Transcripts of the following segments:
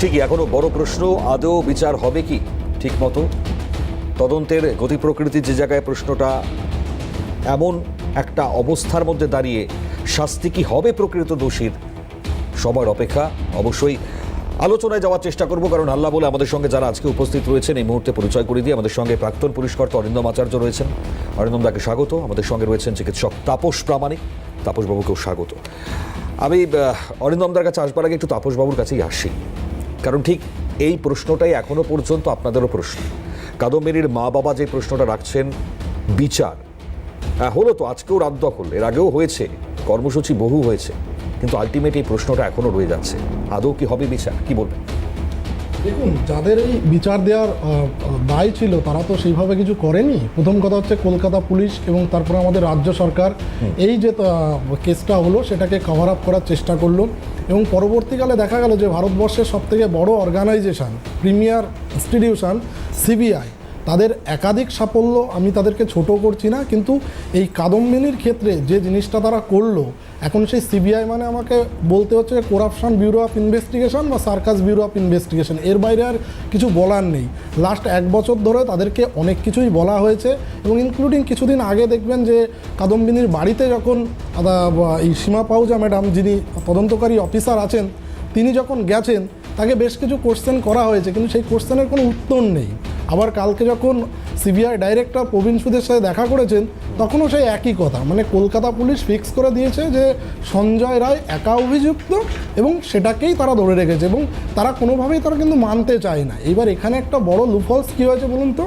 ঠিকই, এখনও বড় প্রশ্ন, আদৌ বিচার হবে কি? ঠিক মতো। তদন্তের গতি প্রকৃতির যে জায়গায় প্রশ্নটা, এমন একটা অবস্থার মধ্যে দাঁড়িয়ে শাস্তি কি হবে প্রকৃত দোষীর? সবার অপেক্ষা, অবশ্যই আলোচনায় যাওয়ার চেষ্টা করব, কারণ আল্লাহ বলে আমাদের সঙ্গে যারা আজকে উপস্থিত রয়েছেন, এই মুহূর্তে পরিচয় করে দিয়ে আমাদের সঙ্গে প্রাক্তন পুরস্কর্তা অরিন্দম আচার্য রয়েছেন। অরিন্দম দাকে স্বাগত, আমাদের সঙ্গে রয়েছেন চিকিৎসক তাপস প্রামাণিক। তাপসবাবুকেও স্বাগত। আমি অরিন্দমদার কাছে আসবার আগে একটু তাপসবাবুর কাছেই আসি। কারণ ঠিক এই প্রশ্নটাই এখনও পর্যন্ত আপনাদেরও প্রশ্ন। কাদম্বিনীর মা বাবা যে প্রশ্নটা রাখছেন বিচার। হ্যাঁ, হলো তো আজকেও রাত দখল এর আগেও হয়েছে কর্মসূচি বহু হয়েছে কিন্তু আলটিমেট এই প্রশ্নটা এখনও রয়ে যাচ্ছে। আদৌ কি হবে বিচার কি বলবেন? দেখুন যাদের এই বিচার দেওয়ার দায় ছিল তারা তো সেইভাবে কিছু করেনি। প্রথম কথা হচ্ছে কলকাতা পুলিশ এবং তারপরে আমাদের রাজ্য সরকার। এই যে কেসটা হলো সেটাকে কভার আপ করার চেষ্টা করল। এবং পরবর্তীকালে দেখা গেল যে ভারতবর্ষের সবথেকে বড় অর্গানাইজেশান প্রিমিয়ার ইনস্টিটিউশন সিবিআই তাদের একাধিক সাফল্য আমি তাদেরকে ছোট করছি না, কিন্তু এই কাদম্বিনীর ক্ষেত্রে যে জিনিসটা তারা করল, এখন সেই সিবিআই মানে আমাকে বলতে হচ্ছে করাপশন ব্যুরো অফ ইনভেস্টিগেশন বা সার্কাস ব্যুরো অফ ইনভেস্টিগেশন, এর বাইরে আর কিছু বলার নেই। লাস্ট এক বছর ধরে তাদেরকে অনেক কিছুই বলা হয়েছে এবং ইনক্লুডিং কিছুদিন আগে দেখবেন যে কাদম্বিনীর বাড়িতে যখন এই সীমা পাউজা ম্যাডাম যিনি তদন্তকারী অফিসার আছেন, তিনি যখন গেছেন, তাকে বেশ কিছু কোশ্চেন করা হয়েছে, কিন্তু সেই কোশ্চেনের কোনো উত্তর নেই। আবার কালকে যখন সিবিআই ডাইরেক্টর প্রবীণ সুদের সাথে দেখা করেছেন, তখনও সেই একই কথা। মানে কলকাতা পুলিশ ফিক্স করে দিয়েছে যে সঞ্জয় রায় একা অভিযুক্ত এবং সেটাকেই তারা ধরে রেখেছে এবং তারা কোনোভাবেই তারা কিন্তু মানতে চায় না। এবার এখানে একটা বড় লুফলস কী হয়েছে বলুন তো?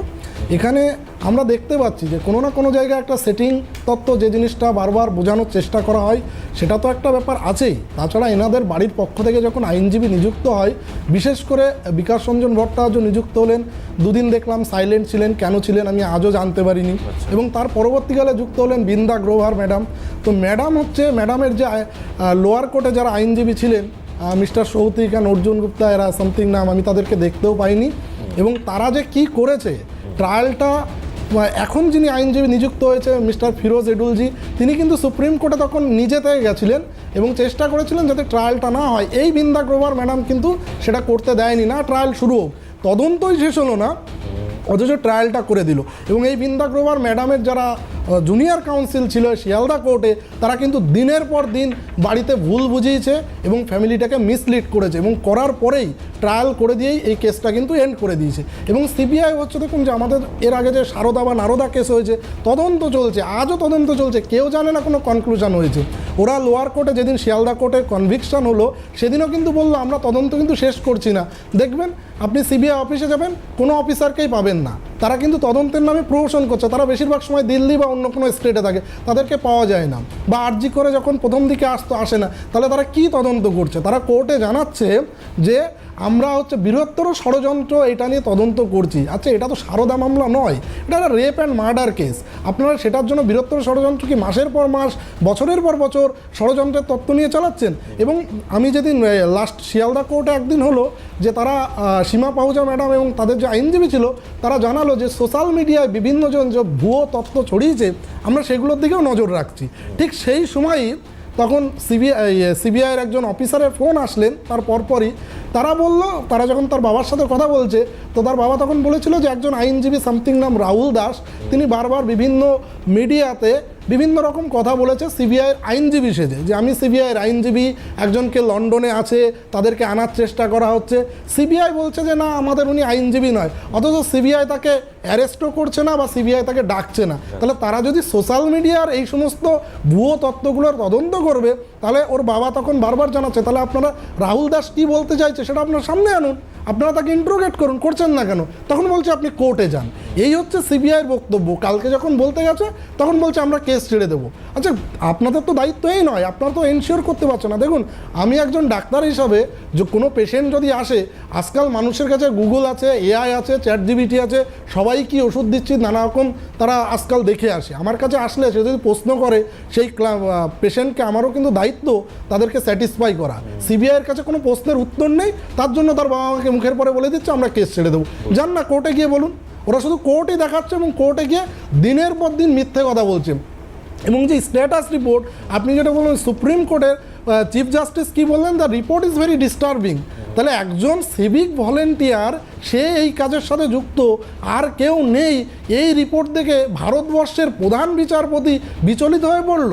এখানে আমরা দেখতে পাচ্ছি যে কোনো না কোনো জায়গায় একটা সেটিং তত্ত্ব যে জিনিসটা বারবার বোঝানোর চেষ্টা করা হয় সেটা তো একটা ব্যাপার আছেই। তাছাড়া এনাদের বাড়ির পক্ষ থেকে যখন আইনজীবী নিযুক্ত হয় বিশেষ করে বিকাশ রঞ্জন ভট্টাচার্য নিযুক্ত হলেন দুদিন দেখলাম সাইলেন্ট ছিলেন কেন ছিলেন আমি আজও জানতে পারিনি। এবং তার পরবর্তীকালে যুক্ত হলেন বৃন্দা গ্রোভার ম্যাডাম। তো ম্যাডাম হচ্ছে ম্যাডামের যে লোয়ার কোর্টে যারা আইনজীবী ছিলেন মিস্টার সৌতিক অ্যান্ড অর্জুন গুপ্তা এরা সামথিং নাম আমি তাদেরকে দেখতেও পাইনি। এবং তারা যে কি করেছে ট্রায়ালটা এখন যিনি আইনজীবী নিযুক্ত হয়েছে মিস্টার ফিরোজ এডুলজি, তিনি কিন্তু সুপ্রিম কোর্টে তখন নিজে থেকে গেছিলেন এবং চেষ্টা করেছিলেন যাতে ট্রায়ালটা না হয়। এই বৃন্দা গ্রোভার ম্যাডাম কিন্তু সেটা করতে দেয়নি। না, ট্রায়াল শুরু হোক। তদন্তই শেষ হলো না, অথচ ট্রায়ালটা করে দিল। এবং এই বৃন্দা গ্রোভার ম্যাডামের যারা জুনিয়র কাউন্সিল ছিল শিয়ালদা কোর্টে, তারা কিন্তু দিনের পর দিন বাড়িতে ভুল বুঝিয়েছে এবং ফ্যামিলিটাকে মিসলিড করেছে এবং করার পরেই ট্রায়াল করে দিয়েই এই কেসটা কিন্তু এন্ড করে দিয়েছে। এবং সিবিআই হচ্ছে দেখুন যে আমাদের এর আগে যে সারদা বা নারদা কেস হয়েছে, তদন্ত চলছে, আজও তদন্ত চলছে, কেউ জানে না কোনো কনক্লুশন হয়েছে। ওরা লোয়ার কোর্টে যেদিন শিয়ালদা কোর্টে কনভিকশন হলো, সেদিনও কিন্তু বলল, আমরা তদন্ত কিন্তু শেষ করছি না। দেখবেন, আপনি সিবিআই অফিসে যাবেন, কোনো অফিসারকেই পাবেন না। তারা কিন্তু তদন্তের নামে প্রমোশন করছে। তারা বেশিরভাগ সময় দিল্লি বা অন্য কোনো স্টেটে থাকে, তাদেরকে পাওয়া যায় না। বা আরজি করে যখন প্রথম দিকে আসতো আসে না, তাহলে তারা কি তদন্ত করছে? তারা কোর্টে জানাচ্ছে যে আমরা হচ্ছে বৃহত্তর ষড়যন্ত্র এটা নিয়ে তদন্ত করছি। আচ্ছা এটা তো সারদা মামলা নয়, এটা একটা রেপ অ্যান্ড মার্ডার কেস আপনারা সেটার জন্য বৃহত্তর ষড়যন্ত্র কি মাসের পর মাস, বছরের পর বছর ষড়যন্ত্রের তত্ত্ব নিয়ে চালাচ্ছেন? এবং আমি যেদিন লাস্ট শিয়ালদা কোর্টে একদিন হলো যে তারা সীমা পাহুজা ম্যাডাম এবং তাদের যে আইনজীবী ছিল, তারা জানালো যে সোশ্যাল মিডিয়ায় বিভিন্নজন যে ভুয়ো তথ্য ছড়িয়েছে আমরা সেগুলোর দিকেও নজর রাখছি। ঠিক সেই সময়ই তখন সিবিআই সিবিআইয়ের একজন অফিসারের ফোন আসলেন, তার পরপরই। তারা বলল, তারা যখন তার বাবার সাথে কথা বলছে, তো তার বাবা তখন বলেছিল যে একজন আইনজীবী সামথিং নাম রাহুল দাস, তিনি বারবার বিভিন্ন মিডিয়াতে বিভিন্ন রকম কথা বলেছে সিবিআইয়ের আইনজীবী সেজে। যে আমি সিবিআইয়ের আইনজীবী একজনকে লন্ডনে আছে, তাদেরকে আনার চেষ্টা করা হচ্ছে। সিবিআই বলছে যে, না, আমাদের উনি আইনজীবী নয়। অথচ সিবিআই তাকে অ্যারেস্টও করছে না বা সিবিআই তাকে ডাকছে না। তাহলে তারা যদি সোশ্যাল মিডিয়ার এই সমস্ত ভুয়ো তত্ত্বগুলোর তদন্ত করবে, তাহলে ওর বাবা তখন বারবার জানাচ্ছে, তাহলে আপনারা রাহুল দাস কী বলতে চাইছে সেটা আপনার সামনে আনুন। আপনারা তাকে ইন্ট্রোগেট করুন, করছেন না কেন? তখন বলছে, আপনি কোর্টে যান। এই হচ্ছে সিবিআইয়ের বক্তব্য। কালকে যখন বলতে গেছে, তখন বলছে, আমরা কেস ছেড়ে দেবো। আচ্ছা আপনাদের তো দায়িত্ব এই নয়, আপনারা তো এনশিওর করতে পারছেন না। দেখুন, আমি একজন ডাক্তার হিসাবে যে কোনো পেশেন্ট যদি আসে, আজকাল মানুষের কাছে গুগল আছে এআই আছে চ্যাট জিবিটি আছে, সবাই কি ওষুধ দিচ্ছি নানা রকম তারা আজকাল দেখে আসে। আমার কাছে আসলে সে যদি প্রশ্ন করে, সেই পেশেন্টকে আমারও কিন্তু দায়িত্ব তাদেরকে স্যাটিসফাই করা। সিবিআইয়ের কাছে কোনো প্রশ্নের উত্তর নেই, তার জন্য তার বাবা মাকে মুখের পরে বলে দিচ্ছে, আমরা কেস ছেড়ে দেবো। যান না, কোর্টে গিয়ে বলুন। ওরা শুধু কোর্টে দেখাচ্ছে এবং কোর্টে গিয়ে দিনের পর দিন মিথ্যে কথা বলছে। এবং যে স্ট্যাটাস রিপোর্ট আপনি যেটা বললেন সুপ্রিম কোর্টের চিফ জাস্টিস কি বললেন? The report is very disturbing তাহলে একজন সিভিক ভলেন্টিয়ার সে এই কাজের সাথে যুক্ত, আর কেউ নেই, এই রিপোর্ট দেখে ভারতবর্ষের প্রধান বিচারপতি বিচলিত হয়ে পড়ল।